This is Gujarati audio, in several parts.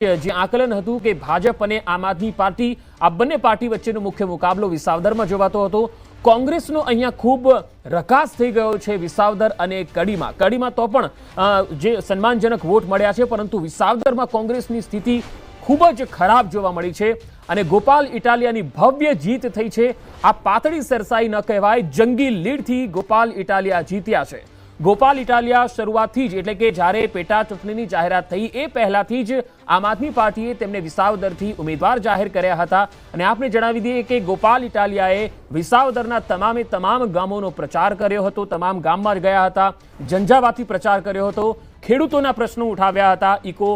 જે આકલન હતું કે ભાજપ અને આમ આદમી પાર્ટી, આ બંને પાર્ટી વચ્ચેનો મુખ્ય મુકાબલો વિસાવદરમાં જોવાતો હતો. કોંગ્રેસનો અહીંયા ખૂબ રકાસ થઈ ગયો છે વિસાવદર અને કડીમાં. કડીમાં તો પણ જે સન્માનજનક વોટ મળ્યા છે, પરંતુ વિસાવદરમાં કોંગ્રેસની સ્થિતિ ખૂબ જ ખરાબ જોવા મળી છે અને ગોપાલ ઇટાલિયાની ભવ્ય જીત થઈ છે. આ પાતળી સરસાઈ ન કહેવાય, જંગી લીડથી ગોપાલ ઇટાલિયા જીત્યા છે. ગોપાલ ઇટાલિયા શરૂઆતથી જ, એટલે કે જ્યારે પેટા ચૂંટણીની જાહેરાત થઈ, એ પહેલાથી જ આમ આદમી પાર્ટીએ તેમને વિસાવદરથી ઉમેદવાર જાહેર કર્યા હતા. અને આપને જણાવી દઈએ કે ગોપાલ ઇટાલિયાએ વિસાવદરના તમામે તમામ ગામોનો પ્રચાર કર્યો હતો, તમામ ગામમાં ગયા હતા ઝંઝાવાથી પ્રચાર કર્યો હતો, ખેડૂતોના પ્રશ્નો ઉઠાવ્યા હતા, ઇકો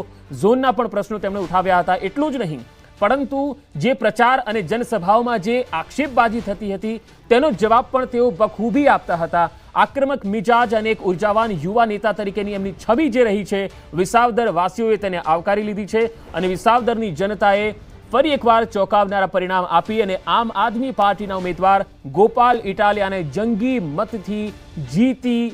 ઝોનના પણ પ્રશ્નો તેમણે ઉઠાવ્યા હતા, એટલું જ નહીં. પરંતુ જે પ્રચાર અને જનસભાઓમાં જે આક્ષેપબાજી થતી હતી, તેનો જવાબ પણ તેઓ બખૂબી આપતા હતા. આક્રમક મિજાજ અને એક ઉર્જાવાન યુવા નેતા તરીકેની એમની છબી જે રહી છે વિસાવદર વાસીઓએ તેને આવકારી લીધી છે અને વિસાવદરની જનતાએ ફરી એકવાર ચોંકાવનારા પરિણામ આપી અને આમ આદમી પાર્ટીના ઉમેદવાર ગોપાલ ઇટાલિયાને જંગી મતથી જીતી,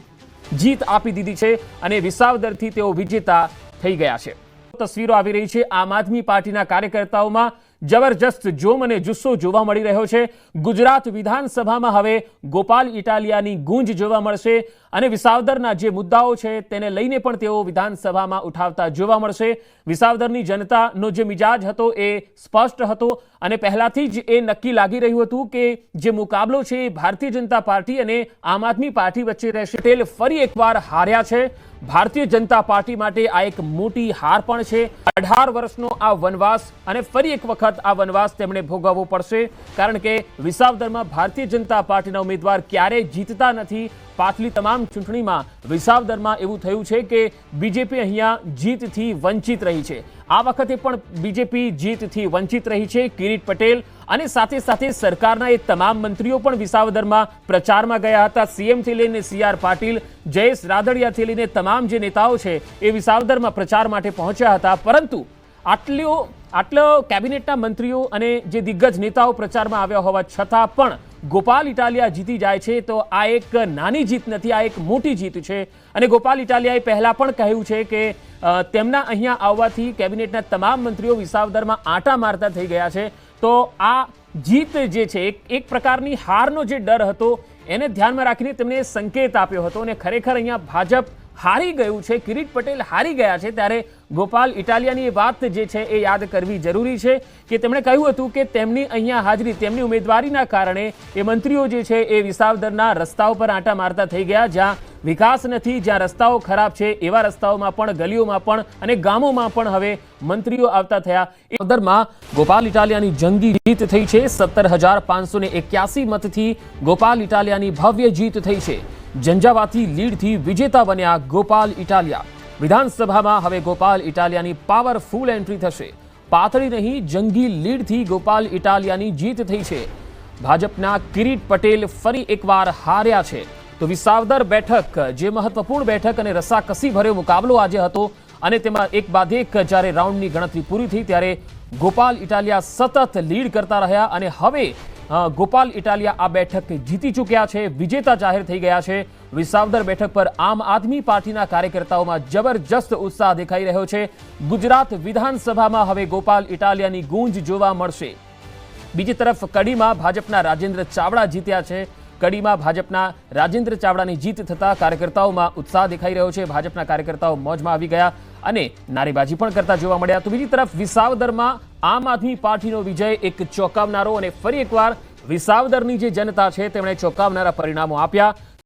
જીત આપી દીધી છે અને વિસાવદરથી તેઓ વિજેતા થઈ ગયા છે. તસવીરો આવી રહી છે આમ આદમી પાર્ટીના કાર્યકર્તાઓમાં જબરજસ્ત જોમ અને જુસ્સો જોવા મળી રહ્યો છે. ગુજરાત વિધાનસભામાં હવે ગોપાલ ઇટાલિયાની ગુંજ જોવા મળશે અને વિસાવદરના જે મુદ્દાઓ છે તેને લઈને પણ તેઓ વિધાનસભામાં ઉઠાવતા જોવા મળશે. વિસાવદરની જનતાનો જે મિજાજ હતો એ સ્પષ્ટ હતો અને પહેલાથી જ એ નક્કી લાગી રહ્યું હતું કે જે મુકાબલો છે એ ભારતીય જનતા પાર્ટી અને આમ આદમી પાર્ટી વચ્ચે રહેશે. તેલ ફરી એકવાર હાર્યા છે. ભારતીય જનતા પાર્ટી માટે આ એક મોટી હાર પણ છે. અઢાર વર્ષનો આ વનવાસ અને ફરી એક વખત આ વનવાસ તેમણે ભોગવવો પડશે. કારણ કે વિસાવદરમાં ભારતીય જનતા પાર્ટીના ઉમેદવાર ક્યારેય જીતતા નથી. પાછલી તમામ ચૂંટણીમાં વિસાવદરમાં એવું થયું છે કે બીજેપી અહીંયા જીતથી વંચિત રહી છે. આ વખતે પણ બીજેપી જીતથી વંચિત રહી છે કિરીટ પટેલ અને સાથે સાથે સરકારના એ તમામ મંત્રીઓ પણ વિસાવદરમાં પ્રચારમાં ગયા હતા. સીએમથી લઈને સીઆર પાટીલ, જયેશ રાદડિયાથી લઈને તમામ જે નેતાઓ છે એ વિસાવદરમાં પ્રચાર માટે પહોંચ્યા હતા. પરંતુ આટલો આટલો કેબિનેટના મંત્રીઓ અને જે દિગ્ગજ નેતાઓ પ્રચારમાં આવ્યા હોવા છતાં પણ ગોપાલ ઇટાલિયા જીતી જાય છે તો આ એક નાની જીત નથી, આ એક મોટી જીત છે. અને ગોપાલ ઇટાલિયાએ પહેલાં પણ કહ્યું છે કે તેમના અહીંયા આવવાથી કેબિનેટના તમામ મંત્રીઓ વિસાવદરમાં આંટા મારતા થઈ ગયા છે. તો આ જીત જે છે એક પ્રકારની હારનો જે ડર હતો, એને ધ્યાનમાં રાખીને તેમણે સંકેત આપ્યો હતો. અને ખરેખર અહીંયા ભાજપ હારી ગયું છે, કિરીટ પટેલ હારી ગયા છે, ત્યારે ગોપાલ, ઇટાલિયાની એ વાત જે છે એ યાદ કરવી જરૂરી છે કે તેમણે કહ્યું હતું કે તેમની અહીંયા હાજરી, તેમની ઉમેદવારીના કારણે એ મંત્રીઓ જે છે એ વિસાવદરના રસ્તાઓ પર આંટા મારતા થઈ ગયા, જ્યાં વિકાસ નથી, જ્યાં રસ્તાઓ ખરાબ છે, એવા રસ્તાઓમાં પણ, ગલીઓમાં પણ અને ગામોમાં પણ હવે મંત્રીઓ આવતા થયા. એ ગોપાલ, ઇટાલિયાની જંગી જીત થઈ છે. સત્તર હજાર પાંચસો ને એક્યાસી મતથી ગોપાલ, ઇટાલિયાની ભવ્ય જીત થઈ છે. ઝંઝાવાતી લીડથી વિજેતા બન્યા ગોપાલ, ઇટાલિયા. વિધાનસભામાં હવે ગોપાલ ઇટાલિયાની પાવરફુલ એન્ટ્રી થશે. પાતળી નહીં, જંગી લીડથી ગોપાલ ઇટાલિયાની જીત થઈ છે. ભાજપના કિરીટ પટેલ ફરી એકવાર હાર્યા છે. તો વિસાવદર બેઠક, જે મહત્વપૂર્ણ બેઠક અને રસાકસી ભર્યો મુકાબલો આજે હતો અને તેમાં એક બાદ એક જ્યારે રાઉન્ડની ગણતરી પૂરી થઈ ત્યારે ગોપાલ ઇટાલિયા સતત લીડ કરતા રહ્યા અને હવે ગોપાલ ઇટાલિયા આ બેઠક જીતી ચૂક્યા છે, વિજેતા જાહેર થઈ ગયા છે. વિસાવદર બેઠક પર આમ આદમી પાર્ટીના કાર્યકર્તાઓમાં જબરજસ્ત ઉત્સાહ દેખાઈ રહ્યો છે. ગુજરાત વિધાનસભામાં હવે ગોપાલ ઇટાલિયાની ગુંજ જોવા મળશે. બીજી તરફ કડીમાં ભાજપના રાજેન્દ્ર ચાવડા જીત્યા છે. કડીમાં ભાજપના રાજેન્દ્ર ચાવડાની જીત થતા કાર્યકર્તાઓમાં ઉત્સાહ દેખાઈ રહ્યો છે. ભાજપના કાર્યકર્તાઓ મોજમાં આવી ગયા અને નારેબાજી પણ કરતા જોવા મળ્યા. તો બીજી તરફ વિસાવદરમાં આમ આદમી પાર્ટીનો વિજય એક ચોંકાવનારો અને ફરી એકવાર વિસાવદરની જે જનતા છે, તેમણે ચોંકાવનારા પરિણામો આપ્યા.